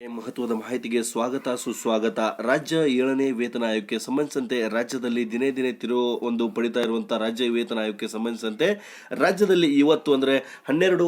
ಮಹತ್ವದ ಮಾಹಿತಿಗೆ ಸ್ವಾಗತ, ಸುಸ್ವಾಗತ. ರಾಜ್ಯ ಏಳನೇ ವೇತನ ಆಯೋಗಕ್ಕೆ ಸಂಬಂಧಿಸಿದಂತೆ ರಾಜ್ಯದಲ್ಲಿ ದಿನೇ ದಿನೇ ತಿರುವು ಒಂದು ಪಡಿತಾ ಇರುವಂತಹ ರಾಜ್ಯ ವೇತನ ಆಯೋಗಕ್ಕೆ ಸಂಬಂಧಿಸಿದಂತೆ ರಾಜ್ಯದಲ್ಲಿ ಇವತ್ತು ಅಂದ್ರೆ ಹನ್ನೆರಡು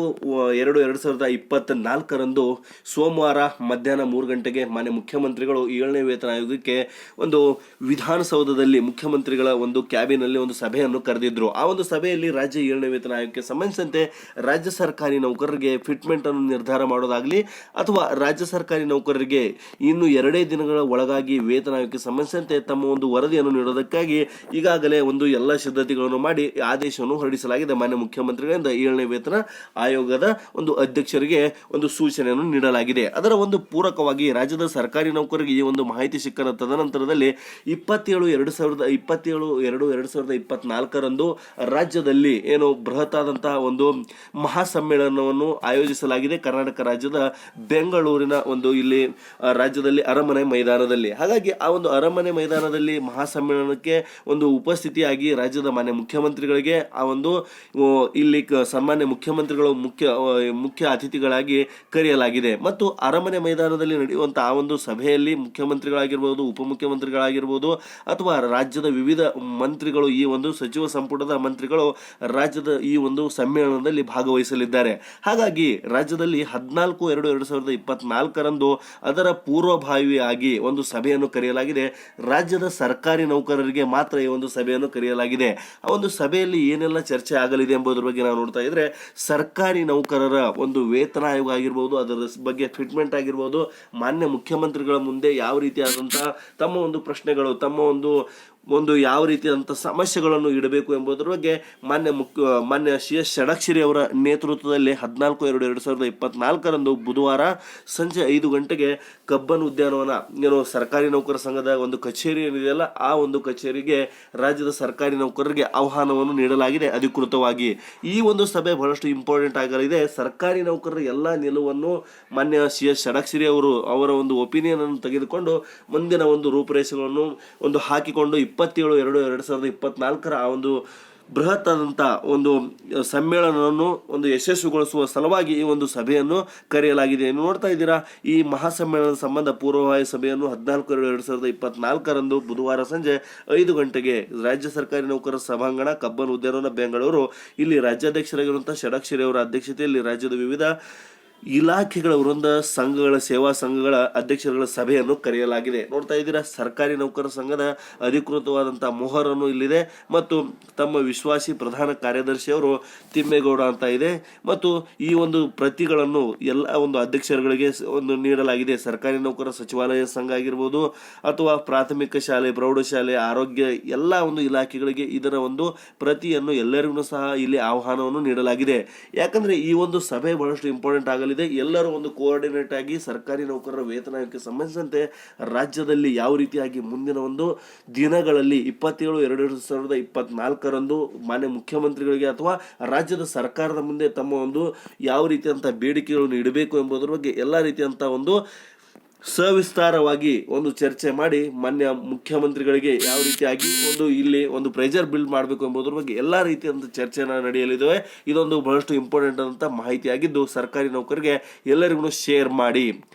ಎರಡು ಎರಡು ಸಾವಿರದ ಇಪ್ಪತ್ತ ನಾಲ್ಕರಂದು ಸೋಮವಾರ ಮಧ್ಯಾಹ್ನ ಮೂರು ಗಂಟೆಗೆ ಮಾನ್ಯ ಮುಖ್ಯಮಂತ್ರಿಗಳು ಏಳನೇ ವೇತನ ಆಯೋಗಕ್ಕೆ ಒಂದು ವಿಧಾನಸೌಧದಲ್ಲಿ ಮುಖ್ಯಮಂತ್ರಿಗಳ ಒಂದು ಕ್ಯಾಬಿನಲ್ಲಿ ಒಂದು ಸಭೆಯನ್ನು ಕರೆದಿದ್ರು. ಆ ಒಂದು ಸಭೆಯಲ್ಲಿ ರಾಜ್ಯ ಏಳನೇ ವೇತನ ಆಯೋಗಕ್ಕೆ ಸಂಬಂಧಿಸಿದಂತೆ ರಾಜ್ಯ ಸರ್ಕಾರಿ ನೌಕರರಿಗೆ ಫಿಟ್ಮೆಂಟ್ ಅನ್ನು ನಿರ್ಧಾರ ಮಾಡೋದಾಗಲಿ ಅಥವಾ ರಾಜ್ಯ ಸರ್ಕಾರಿ ನೌಕರರಿಗೆ ಇನ್ನು ಎರಡೇ ದಿನಗಳ ಒಳಗಾಗಿ ವೇತನ ಆಯೋಗಕ್ಕೆ ಸಂಬಂಧಿಸಿದಂತೆ ತಮ್ಮ ಒಂದು ವರದಿಯನ್ನು ನೀಡೋದಕ್ಕಾಗಿ ಈಗಾಗಲೇ ಒಂದು ಎಲ್ಲ ಸಿದ್ಧತೆಗಳನ್ನು ಮಾಡಿ ಆದೇಶವನ್ನು ಹೊರಡಿಸಲಾಗಿದೆ. ಮಾನ್ಯ ಮುಖ್ಯಮಂತ್ರಿಗಳಿಂದ ಏಳನೇ ವೇತನ ಆಯೋಗದ ಒಂದು ಅಧ್ಯಕ್ಷರಿಗೆ ಒಂದು ಸೂಚನೆಯನ್ನು ನೀಡಲಾಗಿದೆ. ಅದರ ಒಂದು ಪೂರಕವಾಗಿ ರಾಜ್ಯದ ಸರ್ಕಾರಿ ನೌಕರರಿಗೆ ಈ ಒಂದು ಮಾಹಿತಿ ಸಿಕ್ಕ ತದನಂತರದಲ್ಲಿ ಇಪ್ಪತ್ತೇಳು ಎರಡು ಸಾವಿರದ ಇಪ್ಪತ್ತೇಳು, ಎರಡು ಎರಡು ಸಾವಿರದ ಇಪ್ಪತ್ನಾಲ್ಕರಂದು ರಾಜ್ಯದಲ್ಲಿ ಏನು ಬೃಹತ್ ಆದಂತಹ ಒಂದು ಮಹಾಸಮ್ಮೇಳನವನ್ನು ಆಯೋಜಿಸಲಾಗಿದೆ. ಕರ್ನಾಟಕ ರಾಜ್ಯದ ಬೆಂಗಳೂರಿನ ಒಂದು ಇಲ್ಲಿ ರಾಜ್ಯದಲ್ಲಿ ಅರಮನೆ ಮೈದಾನದಲ್ಲಿ. ಹಾಗಾಗಿ ಆ ಒಂದು ಅರಮನೆ ಮೈದಾನದಲ್ಲಿ ಮಹಾಸಮ್ಮೇಳನಕ್ಕೆ ಒಂದು ಉಪಸ್ಥಿತಿಯಾಗಿ ರಾಜ್ಯದ ಮಾನ್ಯ ಮುಖ್ಯಮಂತ್ರಿಗಳಿಗೆ, ಆ ಒಂದು ಇಲ್ಲಿ ಸಾಮಾನ್ಯ ಮುಖ್ಯಮಂತ್ರಿಗಳು ಮುಖ್ಯ ಮುಖ್ಯ ಅತಿಥಿಗಳಾಗಿ ಕರೆಯಲಾಗಿದೆ. ಮತ್ತು ಅರಮನೆ ಮೈದಾನದಲ್ಲಿ ನಡೆಯುವಂಥ ಆ ಒಂದು ಸಭೆಯಲ್ಲಿ ಮುಖ್ಯಮಂತ್ರಿಗಳಾಗಿರ್ಬೋದು, ಉಪಮುಖ್ಯಮಂತ್ರಿಗಳಾಗಿರ್ಬೋದು, ಅಥವಾ ರಾಜ್ಯದ ವಿವಿಧ ಮಂತ್ರಿಗಳು, ಈ ಒಂದು ಸಚಿವ ಸಂಪುಟದ ಮಂತ್ರಿಗಳು ರಾಜ್ಯದ ಈ ಒಂದು ಸಮ್ಮೇಳನದಲ್ಲಿ ಭಾಗವಹಿಸಲಿದ್ದಾರೆ. ಹಾಗಾಗಿ ರಾಜ್ಯದಲ್ಲಿ ಹದಿನಾಲ್ಕು ಎರಡು ಎರಡು ಸಾವಿರದ ಇಪ್ಪತ್ನಾಲ್ಕರಂದು ಅದರ ಪೂರ್ವಭಾವಿಯಾಗಿ ಒಂದು ಸಭೆಯನ್ನು ಕರೆಯಲಾಗಿದೆ. ರಾಜ್ಯದ ಸರ್ಕಾರಿ ನೌಕರರಿಗೆ ಮಾತ್ರ ಈ ಒಂದು ಸಭೆಯನ್ನು ಕರೆಯಲಾಗಿದೆ. ಆ ಒಂದು ಸಭೆಯಲ್ಲಿ ಏನೆಲ್ಲ ಚರ್ಚೆ ಆಗಲಿದೆ ಎಂಬುದರ ಬಗ್ಗೆ ನಾವು ನೋಡ್ತಾ ಇದ್ರೆ, ಸರ್ಕಾರಿ ನೌಕರರ ಒಂದು ವೇತನ ಆಯೋಗ ಆಗಿರ್ಬೋದು, ಅದರ ಬಗ್ಗೆ ಟ್ರೀಟ್ಮೆಂಟ್ ಆಗಿರ್ಬೋದು, ಮಾನ್ಯ ಮುಖ್ಯಮಂತ್ರಿಗಳ ಮುಂದೆ ಯಾವ ರೀತಿಯಾದಂತಹ ತಮ್ಮ ಒಂದು ಪ್ರಶ್ನೆಗಳು, ತಮ್ಮ ಒಂದು ಒಂದು ಯಾವ ರೀತಿಯಾದಂಥ ಸಮಸ್ಯೆಗಳನ್ನು ಇಡಬೇಕು ಎಂಬುದರ ಬಗ್ಗೆ ಮಾನ್ಯ ಮುಖ್ಯ, ಮಾನ್ಯ ಸಿ ಎಸ್ ಷಡಕ್ಷರಿ ಅವರ ನೇತೃತ್ವದಲ್ಲಿ ಹದಿನಾಲ್ಕು ಎರಡು ಎರಡು ಸಾವಿರದ ಇಪ್ಪತ್ನಾಲ್ಕರಂದು ಬುಧವಾರ ಸಂಜೆ ಐದು ಗಂಟೆಗೆ ಕಬ್ಬನ್ ಉದ್ಯಾನವನ, ಏನು ಸರ್ಕಾರಿ ನೌಕರ ಸಂಘದ ಒಂದು ಕಚೇರಿ ಏನಿದೆಯಲ್ಲ, ಆ ಒಂದು ಕಚೇರಿಗೆ ರಾಜ್ಯದ ಸರ್ಕಾರಿ ನೌಕರರಿಗೆ ಆಹ್ವಾನವನ್ನು ನೀಡಲಾಗಿದೆ ಅಧಿಕೃತವಾಗಿ. ಈ ಒಂದು ಸಭೆ ಬಹಳಷ್ಟು ಇಂಪಾರ್ಟೆಂಟ್ ಆಗಲಿದೆ. ಸರ್ಕಾರಿ ನೌಕರರ ಎಲ್ಲ ನಿಲುವನ್ನು ಮಾನ್ಯ ಸಿ ಎಸ್ ಷಡಕ್ಷರಿ ಅವರು ಅವರ ಒಂದು ಒಪಿನಿಯನ್ ಅನ್ನು ತೆಗೆದುಕೊಂಡು ಮುಂದಿನ ಒಂದು ರೂಪುರೇಷೆಗಳನ್ನು ಒಂದು ಹಾಕಿಕೊಂಡು ಇಪ್ಪತ್ತೇಳು, ಎರಡು ಎರಡು ಸಾವಿರದ ಇಪ್ಪತ್ನಾಲ್ಕರ ಆ ಒಂದು ಬೃಹತ್ ಒಂದು ಸಮ್ಮೇಳನವನ್ನು, ಒಂದು ಯಶಸ್ವಿಗೊಳಿಸುವ ಸಲುವಾಗಿ ಈ ಒಂದು ಸಭೆಯನ್ನು ಕರೆಯಲಾಗಿದೆ. ನೋಡ್ತಾ ಇದ್ದೀರಾ, ಈ ಮಹಾಸಮ್ಮೇಳನದ ಸಂಬಂಧ ಪೂರ್ವಭಾವಿ ಸಭೆಯನ್ನು ಹದಿನಾಲ್ಕು, ಎರಡು ಎರಡು ಸಾವಿರದ ಇಪ್ಪತ್ನಾಲ್ಕರಂದು ಬುಧವಾರ ಸಂಜೆ ಐದು ಗಂಟೆಗೆ ರಾಜ್ಯ ಸರ್ಕಾರಿ ನೌಕರರ ಸಭಾಂಗಣ, ಕಬ್ಬನ್ ಉದ್ಯಾನವನ, ಬೆಂಗಳೂರು. ಇಲ್ಲಿ ರಾಜ್ಯಾಧ್ಯಕ್ಷರಾಗಿರುವಂಥ ಷಡಕ್ಷರಿ ಅವರ ಅಧ್ಯಕ್ಷತೆಯಲ್ಲಿ ರಾಜ್ಯದ ವಿವಿಧ ಇಲಾಖೆಗಳ ವೃಂದ ಸಂಘಗಳ, ಸೇವಾ ಸಂಘಗಳ ಅಧ್ಯಕ್ಷರುಗಳ ಸಭೆಯನ್ನು ಕರೆಯಲಾಗಿದೆ. ನೋಡ್ತಾ ಇದ್ದೀರಾ, ಸರ್ಕಾರಿ ನೌಕರರ ಸಂಘದ ಅಧಿಕೃತವಾದಂಥ ಮೊಹರನ್ನು ಇಲ್ಲಿದೆ ಮತ್ತು ತಮ್ಮ ವಿಶ್ವಾಸಿ ಪ್ರಧಾನ ಕಾರ್ಯದರ್ಶಿಯವರು ತಿಮ್ಮೇಗೌಡ ಅಂತ ಇದೆ. ಮತ್ತು ಈ ಒಂದು ಪ್ರತಿಗಳನ್ನು ಎಲ್ಲ ಒಂದು ಅಧ್ಯಕ್ಷರುಗಳಿಗೆ ಒಂದು ನೀಡಲಾಗಿದೆ. ಸರ್ಕಾರಿ ನೌಕರರ ಸಚಿವಾಲಯ ಸಂಘ ಆಗಿರ್ಬೋದು ಅಥವಾ ಪ್ರಾಥಮಿಕ ಶಾಲೆ, ಪ್ರೌಢಶಾಲೆ, ಆರೋಗ್ಯ, ಎಲ್ಲ ಒಂದು ಇಲಾಖೆಗಳಿಗೆ ಇದರ ಒಂದು ಪ್ರತಿಯನ್ನು ಎಲ್ಲರಿಗೂ ಸಹ ಇಲ್ಲಿ ಆಹ್ವಾನವನ್ನು ನೀಡಲಾಗಿದೆ. ಯಾಕಂದರೆ ಈ ಒಂದು ಸಭೆ ಬಹಳಷ್ಟು ಇಂಪಾರ್ಟೆಂಟ್ ಆಗಲಿದೆ ಎಲ್ಲರೂ ಒಂದು ಕೋಆರ್ಡಿನೇಟ್ ಆಗಿ ಸರ್ಕಾರಿ ನೌಕರರ ವೇತನಕ್ಕೆ ಸಂಬಂಧಿಸಿದಂತೆ ರಾಜ್ಯದಲ್ಲಿ ಯಾವ ರೀತಿಯಾಗಿ ಮುಂದಿನ ಒಂದು ದಿನಗಳಲ್ಲಿ ಇಪ್ಪತ್ತೇಳು ಎರಡು ಸಾವಿರದ ಇಪ್ಪತ್ನಾಲ್ಕರಂದು ಮಾನ್ಯ ಮುಖ್ಯಮಂತ್ರಿಗಳಿಗೆ ಅಥವಾ ರಾಜ್ಯದ ಸರ್ಕಾರದ ಮುಂದೆ ತಮ್ಮ ಒಂದು ಯಾವ ರೀತಿಯಂಥ ಬೇಡಿಕೆಗಳನ್ನು ಇಡಬೇಕು ಎಂಬುದರ ಬಗ್ಗೆ ಎಲ್ಲ ರೀತಿಯಂಥ ಒಂದು ಸವಿಸ್ತಾರವಾಗಿ ಒಂದು ಚರ್ಚೆ ಮಾಡಿ ಮಾನ್ಯ ಮುಖ್ಯಮಂತ್ರಿಗಳಿಗೆ ಯಾವ ರೀತಿಯಾಗಿ ಒಂದು ಇಲ್ಲಿ ಒಂದು ಪ್ರೆಷರ್ ಬಿಲ್ಡ್ ಮಾಡಬೇಕು ಎಂಬುದರ ಬಗ್ಗೆ ಎಲ್ಲ ರೀತಿಯಂತ ಚರ್ಚೆನ ನಡೆಯಲಿದೆ ಇದೊಂದು ಬಹಳಷ್ಟು ಇಂಪಾರ್ಟೆಂಟ್ ಅಂತ ಮಾಹಿತಿಯಾಗಿದ್ದು ಸರ್ಕಾರಿ ನೌಕರಿಗೆ ಎಲ್ಲರಿಗೂ ಶೇರ್ ಮಾಡಿ.